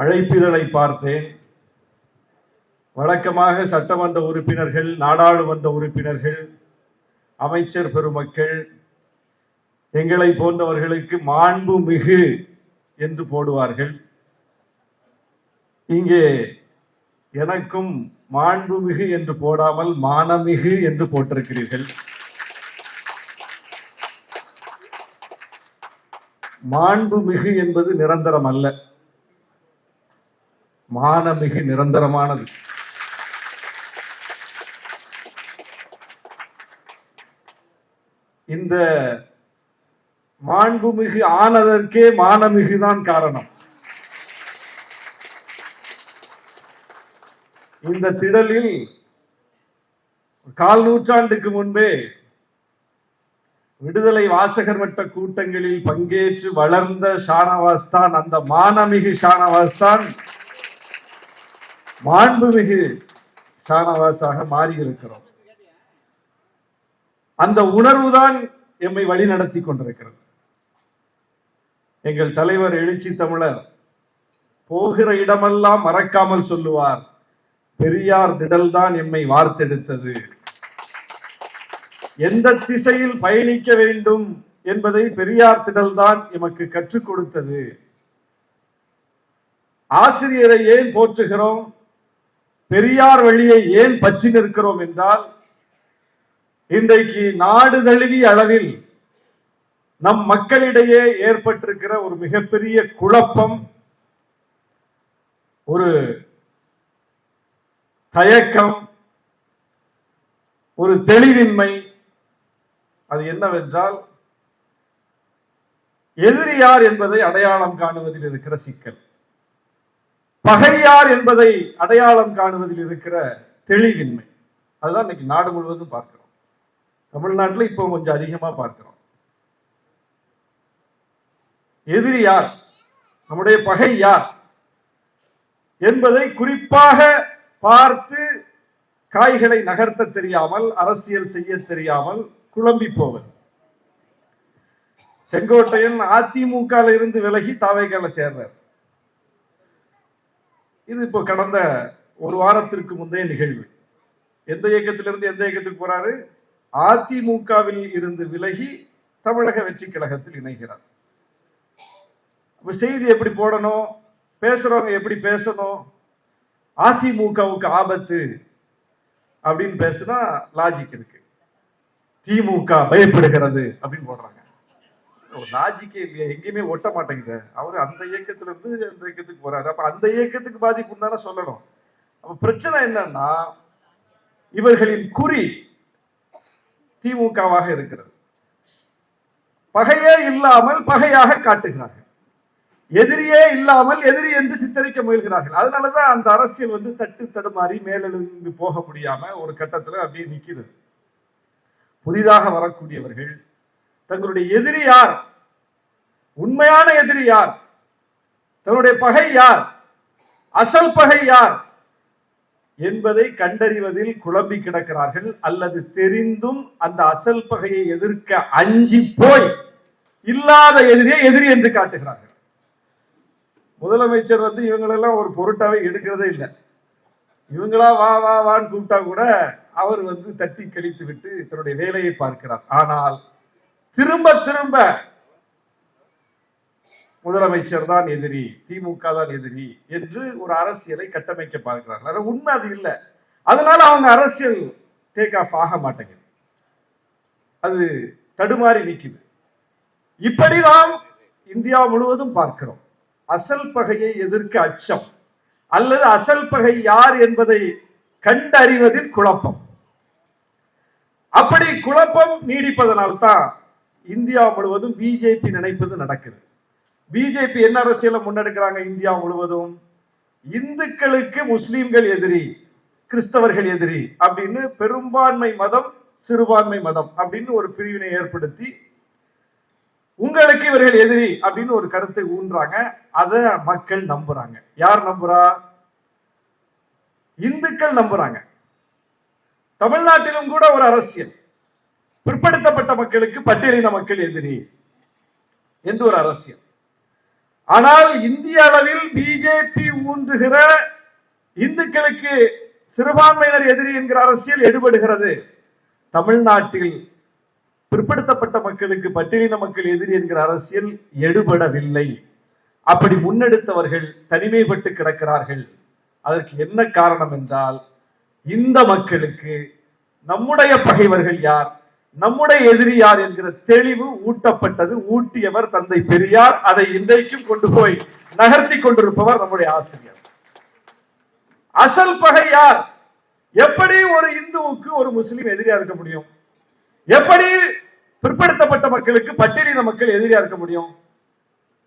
அழைப்பிதழை பார்த்தேன். வழக்கமாக சட்டமன்ற உறுப்பினர்கள் நாடாளுமன்ற உறுப்பினர்கள் அமைச்சர் பெருமக்கள் எங்களை போன்றவர்களுக்கு மாண்பு மிகு என்று போடுவார்கள். இங்கே எனக்கும் மாண்புமிகு என்று போடாமல் மானமிகு என்று போட்டிருக்கிறீர்கள். மாண்புமிகு என்பது நிரந்தரம் அல்ல. மானமிகு நிரந்தரமானது. இந்த மாண்புமிகு ஆனதற்கே மானமிகுதான் காரணம். இந்த திடலில் கால் நூற்றாண்டுக்கு முன்பே விடுதலை வாசகர் வட்ட கூட்டங்களில் பங்கேற்று வளர்ந்த ஷானவாஸ் தான் அந்த மானமிகு ஷானவாஸ் தான் மாண்புமிகு ஷானவாஸாக மாறி இருக்கிறோம் அந்த உணர்வுதான் எம்மை வழி நடத்தி கொண்டிருக்கிறது. எங்கள் தலைவர் எழுச்சி தமிழர் போகிற இடமெல்லாம் மறக்காமல் சொல்லுவார் பெரியார் திடல்தான் எம்மை வார்த்தெடுத்தது. எந்த திசையில் பயணிக்க வேண்டும் என்பதை பெரியார் திடல்தான் எமக்கு கற்றுக் கொடுத்தது. ஆசிரியரை ஏன் போற்றுகிறோம்? பெரியார் வழியை ஏன் பற்றி நிற்கிறோம் என்றால் இன்றைக்கு நாடு தழுவிய அளவில் நம் மக்களிடையே ஏற்பட்டிருக்கிற ஒரு மிகப்பெரிய குழப்பம் ஒரு தயக்கம் ஒரு தெளிவின்மை. அது என்னவென்றால் எதிரி யார் என்பதை அடையாளம் காணுவதில் இருக்கிற சிக்கல். பகையார் என்பதை அடையாளம் காணுவதில் இருக்கிற தெளிவின்மை. அதுதான் இன்னைக்கு நாடு முழுவதும் பார்க்கிறோம். தமிழ்நாட்டில் இப்போ கொஞ்சம் அதிகமா பார்க்கிறோம். எதிரி யார்? நம்முடைய பகை யார்? என்பதை குறிப்பாக பார்த்து காய்களை நகர்த்த தெரியாமல் அரசியல் செய்ய தெரியாமல் குழம்பி போவது. செங்கோட்டையன் அதிமுக இருந்து விலகி தாவைக்கால சேர்றார். இது இப்போ கடந்த ஒரு வாரத்திற்கு முந்தைய நிகழ்வு. எந்த இயக்கத்திலிருந்து எந்த இயக்கத்துக்கு போறாரு? அதிமுகவில் இருந்து விலகி தமிழக வெற்றி கழகத்தில் இணைகிறார். அப்ப செய்தி எப்படி போடணும்? பேசுறவங்க எப்படி பேசணும்? அதிமுகவுக்கு ஆபத்து அப்படின்னு பேசுனா லாஜிக் இருக்கு. திமுக பயப்படுகிறது அப்படின்னு போடுறாங்க. ஒரு லாஜிக்கே இல்லையா எங்கேயுமே ஒட்ட மாட்டேங்குது. அவர் அந்த இயக்கத்துல இருந்து அந்த இயக்கத்துக்கு போறாரு. அப்ப அந்த இயக்கத்துக்கு பாதிப்பு தானே சொல்லணும். அப்ப பிரச்சனை என்னன்னா இவர்களின் குறி திமுகவாக இருக்கிறது. பகையே இல்லாமல் பகையாக காட்டுகிறார்கள். எதிரியே இல்லாமல் எதிரி என்று சித்தரிக்க முயல்கிறார்கள். அதனாலதான் அந்த அரசியல் வந்து தட்டு தடுமாறி மேலெழுந்து போக முடியாம ஒரு கட்டத்துல அப்படியே நிக்கிறது புதிதாக வரக்கூடியவர்கள் தங்களுடைய எதிரி யார்? உண்மையான எதிரி யார்? தன்னுடைய பகை யார்? அசல் பகை யார்? என்பதை கண்டறிவதில் குழம்பி கிடக்கிறார்கள். அல்லது தெரிந்தும் அந்த அசல் பகையை எதிர்க்க அஞ்சி போய் இல்லாத எதிரியை எதிரி என்று காட்டுகிறார்கள். முதலமைச்சர் வந்து இவங்களெல்லாம் ஒரு பொருட்டாவே எடுக்கிறதே இல்லை. இவங்களா வா வா வான்னு கூப்பிட்டா கூட அவர் வந்து தட்டி கழித்து விட்டு தன்னுடைய வேலையை பார்க்கிறார். ஆனால் திரும்ப திரும்ப. முதலமைச்சர் தான் எதிரி திமுக தான் எதிரி என்று ஒரு அரசியலை கட்டமைக்க பார்க்கிறார்கள். உண்மை அது இல்லை. அதனால அவங்க அரசியல் டேக் ஆஃப் ஆக மாட்டேங்குது. அது தடுமாறி நிற்குது இப்படி நாம் இந்தியா முழுவதும் பார்க்கிறோம். அசல் பகையை எதிர்க்க அச்சம் அல்லது அசல் பகை யார் என்பதை கண்டறிவதில் குழப்பம். அப்படி குழப்பம் நீடிப்பதனால்தான் இந்தியா முழுவதும் பிஜேபி நினைப்பது நடக்குது பிஜேபி என்ன அரசியலை முன்னெடுக்கிறாங்க இந்தியா முழுவதும்? இந்துக்களுக்கு முஸ்லீம்கள் எதிரி கிறிஸ்தவர்கள் எதிரி அப்படின்னு பெரும்பான்மை மதம் சிறுபான்மை மதம் அப்படின்னு ஒரு பிரிவினை ஏற்படுத்தி உங்களுக்கு இவர்கள் எதிரி அப்படின்னு ஒரு கருத்தை ஊன்றாங்க. அத மக்கள் நம்புறாங்க. யார் நம்புறா? இந்துக்கள் நம்புறாங்க. தமிழ்நாட்டிலும் கூட ஒரு அரசியல். பிற்படுத்தப்பட்ட மக்களுக்கு பட்டியலின மக்கள் எதிரி என்று ஒரு அரசியல். ஆனால் இந்திய அளவில் பிஜேபி ஊன்றுகிற இந்துக்களுக்கு சிறுபான்மையினர் எதிரி என்கிற அரசியல் எடுபடுகிறது. தமிழ்நாட்டில் பிற்படுத்தப்பட்ட மக்களுக்கு பட்டியலின மக்கள் எதிரி என்கிற அரசியல் எடுபடவில்லை. அப்படி முன்னெடுத்தவர்கள் தனிமைப்பட்டு கிடக்கிறார்கள். அதற்கு என்ன காரணம் என்றால் இந்த மக்களுக்கு நம்முடைய பகைவர்கள் யார்? நம்முடைய எதிரி யார் என்கிற தெளிவு ஊட்டப்பட்டது. ஊட்டியவர் தந்தை பெரியார். அதை இன்றைக்கும் கொண்டு போய் நகர்த்தி கொண்டிருப்பவர் நம்முடைய ஆசிரியர். அசல் பகை யார்? எப்படி ஒரு இந்துவுக்கு ஒரு முஸ்லீம் எதிரியா இருக்க முடியும்? எப்படி பிற்படுத்தப்பட்ட மக்களுக்கு பட்டியலின மக்கள் எதிரியா இருக்க முடியும்?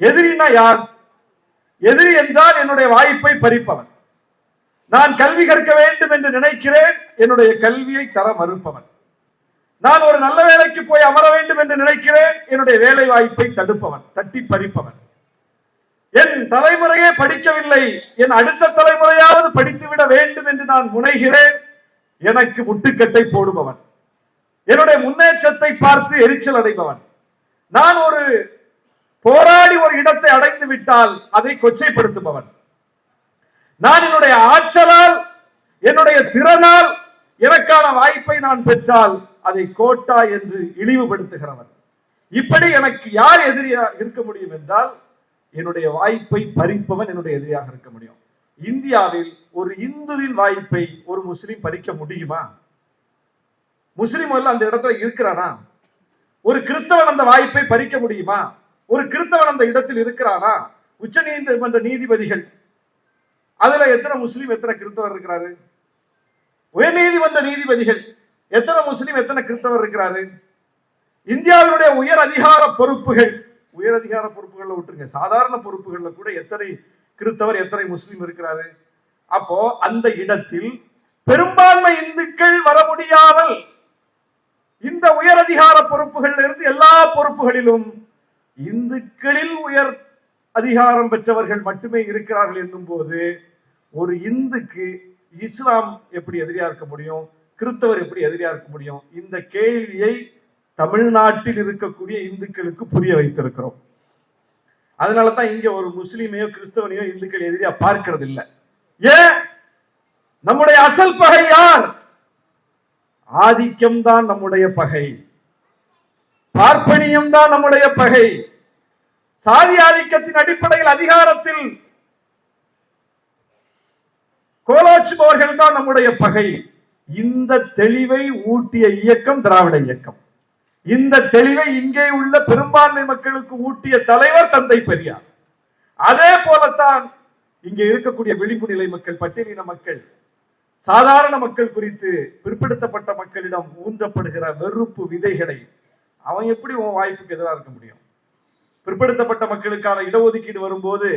எதிரினா யார்? எதிரி என்றால் என்னுடைய வாய்ப்பை பறிப்பவன். நான் கல்வி கற்க வேண்டும் என்று நினைக்கிறேன். என்னுடைய கல்வியை தர மறுப்பவன். நான் ஒரு நல்ல வேலைக்கு போய் அமர வேண்டும் என்று நினைக்கிறேன். என்னுடைய வேலை வாய்ப்பை தடுப்பவன் தட்டி பறிப்பவன். என் தலைமுறையே படிக்கவில்லை. என் அடுத்த தலைமுறையாவது படித்துவிட வேண்டும் என்று நான் முனைகிறேன். எனக்கு முட்டுக்கட்டை போடுபவன். என்னுடைய முன்னேற்றத்தை பார்த்து எரிச்சல் அடைபவன். நான் ஒரு போராடி ஒரு இடத்தை அடைந்து விட்டால் அதை கொச்சைப்படுத்துபவன். நான் என்னுடைய ஆற்றலால் என்னுடைய திறனால் எனக்கான வாய்ப்பை நான் பெற்றால் அதை கோட்டா என்று இழிவுபடுத்துகிறவன் இப்படி எனக்கு யார் எதிரியா இருக்க முடியும் என்றால் என்னுடைய வாய்ப்பை பறிப்பவன் என்னுடைய எதிரியாக இருக்க முடியும். இந்தியாவில் ஒரு இந்துவின் வாய்ப்பை ஒரு முஸ்லீம் பறிக்க முடியுமா? முஸ்லீம் முதல்ல அந்த இடத்துல இருக்கிறானா ஒரு கிறிஸ்தவன் அந்த வாய்ப்பை பறிக்க முடியுமா? ஒரு கிறிஸ்தவன் அந்த இடத்தில் இருக்கிறானா உச்ச நீதிமன்ற நீதிபதிகள் அதுல எத்தனை முஸ்லீம் எத்தனை கிறிஸ்தவர் இருக்கிறாரு? உயர்நீதிமன்ற நீதிபதிகள் எத்தனை முஸ்லீம் எத்தனை கிறிஸ்தவர் இருக்கிறாரு? இந்தியாவினுடைய உயர் அதிகார பொறுப்புகள் உயர் அதிகார பொறுப்புகள்ல விட்டுருங்க. சாதாரண பொறுப்புகள்ல கூட எத்தனை கிறிஸ்தவர் எத்தனை முஸ்லீம் இருக்கிறாரு? அப்போ அந்த இடத்தில் பெரும்பான்மை இந்துக்கள் வர முடியாமல் இந்த உயர் அதிகார பொறுப்புகளில் இருந்து எல்லா பொறுப்புகளிலும் இந்துக்களில் உயர் அதிகாரம் பெற்றவர்கள் மட்டுமே இருக்கிறார்கள் என்னும் போது ஒரு இந்துக்கு இஸ்லாம் எப்படி எதிரியா இருக்க முடியும்? கிறிஸ்தவர் எப்படி எதிரியா இருக்க முடியும்? இந்த கேள்வியை தமிழ்நாட்டில் இருக்கக்கூடிய இந்துக்களுக்கு புரிய வைத்திருக்கிறோம். அதனால தான் இங்க ஒரு முஸ்லீமையோ கிறிஸ்தவனையோ இந்துக்கள் எதிரியா பார்க்கிறது இல்லை ஏன்? நம்முடைய அசல் பகை யார்? ஆதிக்கம் தான் நம்முடைய பகை. பார்ப்பனியம் தான் நம்முடைய பகை. சாதி ஆதிக்கத்தின் அடிப்படையில் அதிகாரத்தில் கோலாச்சுபவர்கள் தான் நம்முடைய பகை. இந்த தெளிவை ஊட்டிய இயக்கம் திராவிட இயக்கம். இந்த தெளிவை இங்கே உள்ள பெரும்பான்மை மக்களுக்கு ஊட்டிய தலைவர் தந்தை பெரியார். அதே போலத்தான் இங்கே இருக்கக்கூடிய விளிம்பு நிலை மக்கள் பட்டியலின மக்கள் சாதாரண மக்கள் குறித்து பிற்படுத்தப்பட்ட மக்களிடம் ஊன்றப்படுகிற வெறுப்பு விதைகளை அவன் எப்படி உன் வாய்ப்புக்கு எதிராக இருக்க முடியும்? பிற்படுத்தப்பட்ட மக்களுக்கான இடஒதுக்கீடு வரும்போது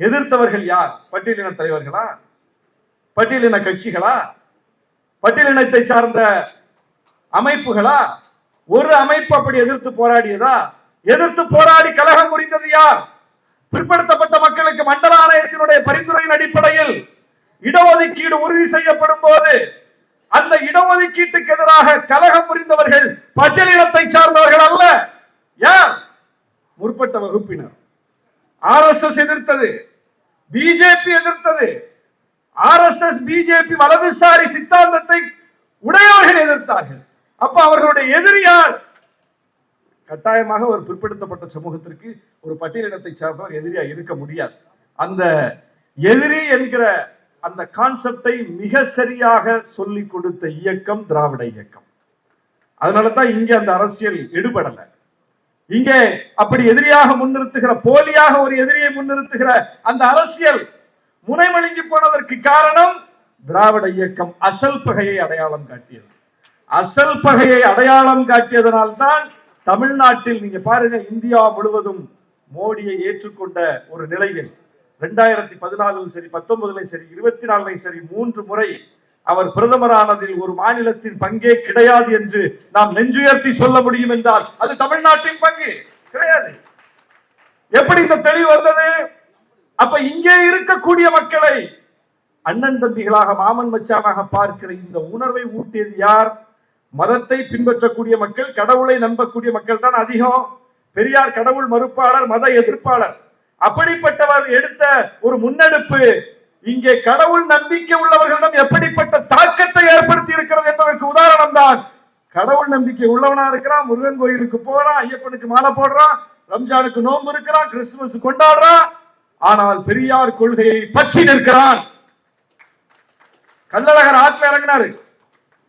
எதிர்த்தவர்கள் யார்? பட்டியலின தலைவர்களா? பட்டியலின கட்சிகளா? பட்டியலினத்தை சார்ந்த அமைப்புகளா? ஒரு அமைப்பு அப்படி எதிர்த்து போராடியதா? எதிர்த்து போராடி கலகம் புரிந்தது யார்? பிற்படுத்தப்பட்ட மக்களுக்கு மண்டல ஆணையத்தினுடைய பரிந்துரையின் அடிப்படையில் இடஒதுக்கீடு உறுதி செய்யப்படும் போது அந்த இடஒதுக்கீட்டுக்கு எதிராக கலகம் புரிந்தவர்கள் பட்டியலினத்தை சார்ந்தவர்கள் அல்ல. யார்? முற்பட்ட வகுப்பினர். ஆர் எஸ் எஸ் எதிர்த்தது. பிஜேபி எதிர்த்தது. ஆர் எஸ் எஸ் பிஜேபி வலதுசாரி சித்தாந்தத்தை உடையவர்கள் எதிர்த்தார்கள். அப்ப அவர்களுடைய எதிரியார் கட்டாயமாக ஒரு பிற்படுத்தப்பட்ட சமூகத்திற்கு ஒரு பட்டியலினத்தை சார்ந்தவர் எதிரியா இருக்க முடியாது. அந்த எதிரி என்கிற அந்த கான்செப்டை மிக சரியாக சொல்லிக் கொடுத்த இயக்கம் திராவிட இயக்கம். அதனால தான் இங்க அந்த அரசியல் எடுபடல. இங்கே அப்படி எதிரியாக முன்னிறுத்துகிற போலியாக ஒரு எதிரியை முன்னிறுத்துகிற அந்த அரசியல் முனைமழுங்கி போனதற்கு காரணம் திராவிட இயக்கம் அசல் பகையை அடையாளம் காட்டியது. அசல் பகையை அடையாளம் காட்டியதனால் தான் தமிழ்நாட்டில் நீங்க பாருங்க இந்தியா முழுவதும் மோடியை ஏற்றுக்கொண்ட ஒரு நிலையில் ரெண்டாயிரத்தி பதினாலும் சரி பத்தொன்பதுலையும் சரி இருபத்தி நாலுலையும் சரி மூன்று முறை அவர் பிரதமரானதில் ஒரு மாநிலத்தின் பங்கே கிடையாது என்று நாம் நெஞ்சுயர்த்தி சொல்ல முடியும் என்றால் அது தமிழ்நாட்டின் பங்கு கிடையாது. எப்படி இந்த தெளிவு வந்தது? அப்ப இங்கே இருக்கக்கூடிய மக்களை அண்ணன் தம்பிகளாக மாமன் மச்சானாக பார்க்கிற இந்த உணர்வை ஊட்டியது யார்? மதத்தை பின்பற்றக்கூடிய மக்கள் கடவுளை நம்பக்கூடிய மக்கள் தான் அதிகம். பெரியார் கடவுள் மறுப்பாளர் மத எதிர்ப்பாளர். அப்படிப்பட்டவர் எடுத்த ஒரு முன்னெடுப்பு இங்கே கடவுள் நம்பிக்கை உள்ளவர்களிடம் எப்படிப்பட்ட தாக்கத்தை ஏற்படுத்தி இருக்கிறது என்பதற்கு உதாரணம் தான். கடவுள் நம்பிக்கை உள்ளவனா இருக்கிறான் முருகன் கோயிலுக்கு போறான் ஐயப்பனுக்கு மாலை போடுறான் ரம்ஜானுக்கு நோன்பு இருக்கிறான் கிறிஸ்துமஸ் கொண்டாடுறான். ஆனால் பெரியார் கொள்கையை பற்றி நிற்கிறான் கள்ளழகர் ஆற்றுல இறங்கினாரு.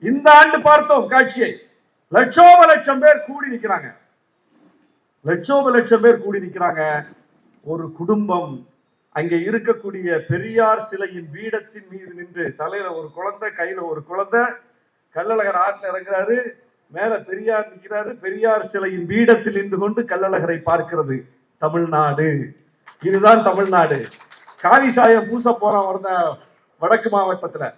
இந்த ஆண்டு பார்த்தோம் காட்சியை. லட்சோப லட்சம் பேர் கூடி நிற்கிறாங்க. லட்சோப லட்சம் பேர் கூடி நிற்கிறாங்க. ஒரு குடும்பம் அங்கே இருக்கக்கூடிய பெரியார் சிலையின் பீடத்தின் மீது நின்று தலையில ஒரு குழந்தை கையில ஒரு குழந்தை கள்ளழகர் ஆற்றுல இறங்குறாரு. மேல பெரியார் நிற்கிறாரு. பெரியார் சிலையின் பீடத்தில் நின்று கொண்டு கள்ளழகரை பார்க்கிறது தமிழ்நாடு. இதுதான் தமிழ்நாடு. காவி சாயம் பூச போறான் வந்த வடக்கு மாவட்டத்துல.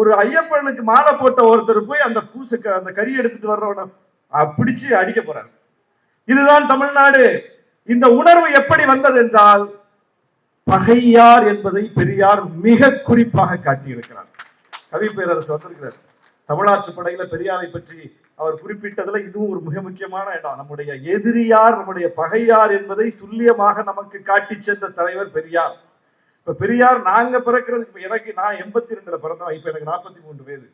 ஒரு ஐயப்பனுக்கு மாலை போட்ட ஒருத்தர் போய் அந்த பூச அந்த கறி எடுத்துட்டு வர்றவன பிடிச்சு அடிக்க போறாரு. இதுதான் தமிழ்நாடு. இந்த உணர்வு எப்படி வந்தது என்றால் பகையார் என்பதை பெரியார் மிக குறிப்பாக காட்டியிருக்கிறார். கவி பேரரசு வந்திருக்கிறார். தமிழாற்று படையில பெரியாரை பற்றி அவர் குறிப்பிட்டதுல இதுவும் ஒரு மிக முக்கியமான இடம். நம்முடைய எதிரியார் நம்முடைய பகையார் என்பதை துல்லியமாக நமக்கு காட்டி சென்ற தலைவர் பெரியார். இப்ப பெரியார் நாங்க பிறக்கிறது இப்ப எனக்கு நான் எண்பத்தி ரெண்டுல பிறந்தவன் இப்ப எனக்கு நாற்பத்தி மூன்று வயது.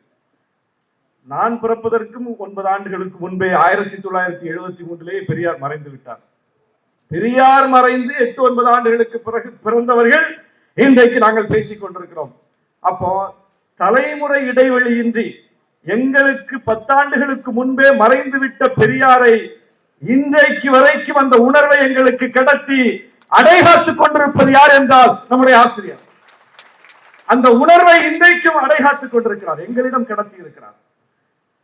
நான் பிறப்பதற்கும் ஒன்பது ஆண்டுகளுக்கு முன்பே ஆயிரத்தி தொள்ளாயிரத்தி எழுபத்தி மூன்றிலேயே பெரியார் மறைந்து விட்டார். பெரியார் மறைந்து எட்டு ஒன்பது ஆண்டுகளுக்கு பிறகு பிறந்தவர்கள் இன்றைக்கு நாங்கள் பேசிக் கொண்டிருக்கிறோம். அப்போ தலைமுறை இடைவெளியின்றி எங்களுக்கு பத்தாண்டுகளுக்கு முன்பே மறைந்து விட்ட பெரியாரை இன்றைக்கு வரைக்கும் அந்த உணர்வை எங்களுக்கு கடத்தி அடைகாத்துக் கொண்டிருப்பது யார் என்றால் நம்முடைய ஆசிரியர். அந்த உணர்வை இன்றைக்கும் அடைகாத்துக் கொண்டிருக்கிறார் எங்களிடம் கடத்தி இருக்கிறார்.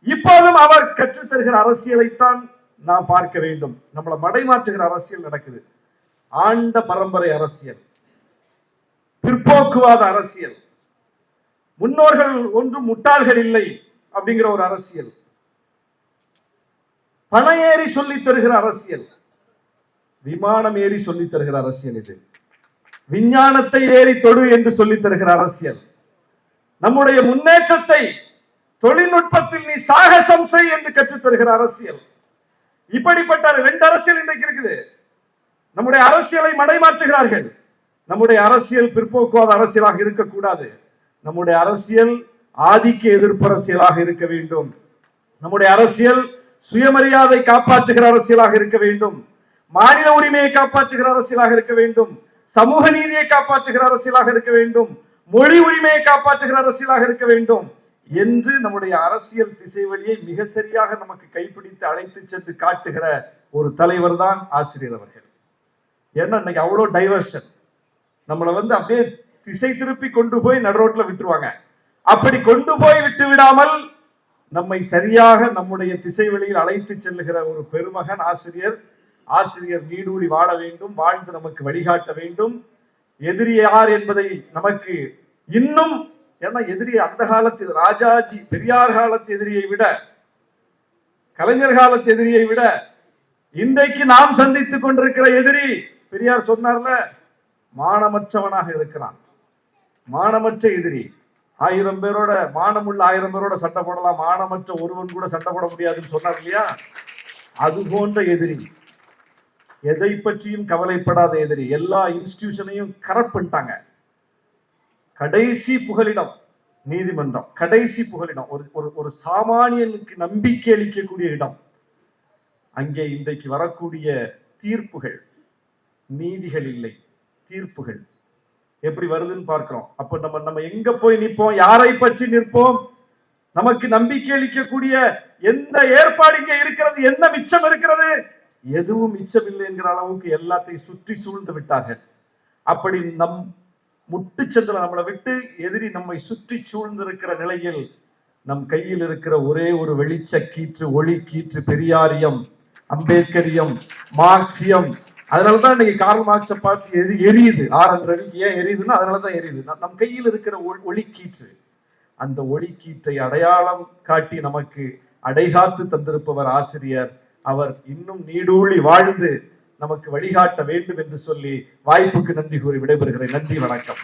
இப்போதும் அவர் கற்றுத்தருகிற அரசியலைத்தான் நாம் பார்க்க வேண்டும். நம்மளை மடைமாற்றுகிற அரசியல் நடக்குது. ஆண்ட பரம்பரை அரசியல் பிற்போக்குவாத அரசியல். முன்னோர்கள் ஒன்றும் முட்டாள்கள் இல்லை. அப்படிங்கிற ஒரு அரசியல். பண ஏறி சொல்லி தருகிற அரசியல். விமானம் ஏறி சொல்லி தருகிற அரசியல் இது. விஞ்ஞானத்தை ஏறி தொடு என்று சொல்லி தருகிற அரசியல். நம்முடைய முன்னேற்றத்தை தொழில்நுட்பத்தில் நீ சாகசம் செய் என்று கற்றுத் தருகிற அரசியல். இப்படிப்பட்ட ரெண்டு அரசியல் இன்றைக்கு இருக்குது. நம்முடைய அரசியலை மடைமாற்றுகிறார்கள். நம்முடைய அரசியல் பிற்போக்குவாத அரசியலாக இருக்கக்கூடாது. நம்முடைய அரசியல் ஆதிக்க எதிர்ப்பு அரசியலாக இருக்க வேண்டும். நம்முடைய அரசியல் சுயமரியாதை காப்பாற்றுகிற அரசியலாக இருக்க வேண்டும். மாநில உரிமையை காப்பாற்றுகிற அரசியலாக இருக்க வேண்டும். சமூக நீதியை காப்பாற்றுகிற அரசியலாக இருக்க வேண்டும். மொழி உரிமையை காப்பாற்றுகிற அரசியலாக இருக்க வேண்டும் என்று நம்முடைய அரசியல் திசை வழியை மிக சரியாக நமக்கு கைப்பிடித்து அழைத்து சென்று காட்டுகிற ஒரு தலைவர் தான் ஆசிரியர் அவர்கள். ஏன்னா இன்னைக்கு அவ்வளோ டைவர்ஷன் நம்மளை வந்து அப்படியே திசை திருப்பி கொண்டு போய் நடுரோட்டில் விட்டுருவாங்க. அப்படி கொண்டு போய் விட்டு விடாமல் நம்மை சரியாக நம்முடைய திசை வழியில் அழைத்து செல்லுகிற ஒரு பெருமகன் ஆசிரியர். ஆசிரியர் நீடூழி வாழ வேண்டும் வாழ்ந்து நமக்கு வழிகாட்ட வேண்டும். எதிரி யார் என்பதை நமக்கு இன்னும் ஏன்னா எதிரி அந்த காலத்தில் ராஜாஜி பெரியார் காலத்து எதிரியை விட கலைஞர் காலத்து எதிரியை விட இன்றைக்கு நாம் சந்தித்துக் கொண்டிருக்கிற எதிரி பெரியார் சொன்னார்ல மானமற்றவனாக இருக்கிறான். மானமற்ற எதிரி. ஆயிரம் பேரோட மானமுள்ள ஆயிரம் பேரோட சண்டை போடலாம். மானமற்ற ஒருவன் கூட சண்டை போட முடியாதுன்னு சொன்னார் இல்லையா? அது போன்ற எதிரி. எதை பற்றியும் கவலைப்படாத எதிரி. எல்லா இன்ஸ்டிடியூஷனையும் கரப்ட் பண்ணிட்டாங்க. கடைசி புகலிடம் நீதிமன்றம். கடைசி புகலிடம். ஒரு ஒரு ஒரு சாமானியனுக்கு நம்பிக்கை அளிக்கக்கூடிய இடம். அங்கே இன்றைக்கு வரக்கூடிய தீர்ப்புகள். நீதிகள் இல்லை. தீர்ப்புகள். எப்படி வருதுன்னு பார்க்கிறோம். அப்ப நம்ம நம்ம எங்க போய் நிற்போம்? யாரை பற்றி நிற்போம்? நமக்கு நம்பிக்கை அளிக்கக்கூடிய எந்த ஏற்பாடு இங்கே இருக்கிறது? என்ன மிச்சம் இருக்கிறது? எதுவும் மிச்சமில்லை என்கிற அளவுக்கு எல்லாத்தையும் சுற்றி சூழ்ந்து விட்டார்கள். அப்படி நம் முட்டுச்சந்திர நம்மளை விட்டு எதிரி நம்மை சுற்றி சூழ்ந்திருக்கிற நிலையில் நம் கையில் இருக்கிற ஒரே ஒரு வெளிச்ச கீற்று ஒளி கீற்று பெரியாரியம் அம்பேத்கரியம் மார்க்சியம் அதனாலதான் இன்னைக்கு கார்ல் மார்க்ஸை பார்த்து எரி எரியுது. ஆர் என் ரவிக்கு ஏன் எரியுதுன்னா அதனாலதான் எரியுது. நம் கையில் இருக்கிற ஒ- ஒளிக்கீற்று. அந்த ஒளிக்கீற்றை அடையாளம் காட்டி நமக்கு அடைகாத்து தந்திருப்பவர் ஆசிரியர். அவர் இன்னும் நீடூழி வாழ்ந்து நமக்கு வழிகாட்ட வேண்டும் என்று சொல்லி வாய்ப்புக்கு நன்றி கூறி விடைபெறுகிறேன். நன்றி வணக்கம்.